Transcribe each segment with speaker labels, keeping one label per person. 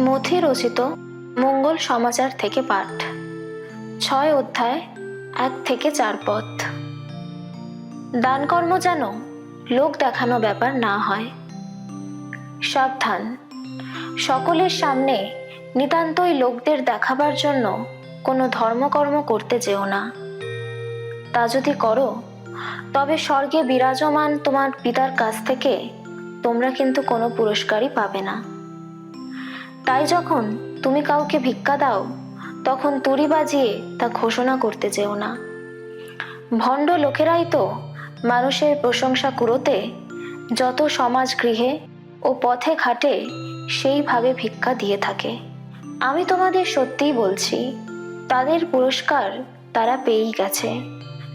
Speaker 1: মথি রচিত মঙ্গল সমাচার থেকে পাঠ। ছয় অধ্যায়, এক থেকে চার পথ। দানকর্ম যেন লোক দেখানো ব্যাপার না হয়। সাবধান। সকলের সামনে নিতান্তই লোকদের দেখাবার জন্য কোনো ধর্মকর্ম করতে যেও না। তা যদি করো, তবে স্বর্গে বিরাজমান তোমার পিতার কাছ থেকে তোমরা কিন্তু কোনো পুরস্কারই পাবে না। তাই যখন তুমি কাউকে ভিক্ষা দাও, তখন তুড়ি বাজিয়ে তা ঘোষণা করতে যেও না। ভণ্ড লোকেরাই তো মানুষের প্রশংসা কুড়োতে, যত সমাজ গৃহে ও পথে ঘাটে সেইভাবে ভিক্ষা দিয়ে থাকে। আমি তোমাদের সত্যিই বলছি, তাদের পুরস্কার তারা পেয়েই গেছে।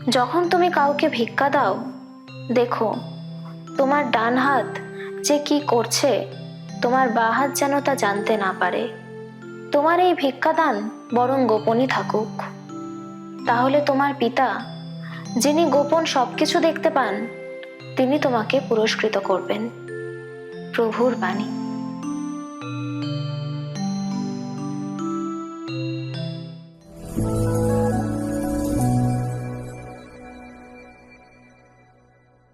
Speaker 1: যখন তুমি কাউকে ভিক্ষা দাও, দেখো তোমার ডান হাত যে কি করছে তোমার বাঁ হাত যেন তা জানতে না পারে। তোমার এই ভিক্ষাদান বরং গোপনই থাকুক। তাহলে তোমার পিতা, যিনি গোপন সবকিছু দেখতে পান, তিনি তোমাকে পুরস্কৃত করবেন। প্রভুর বাণী।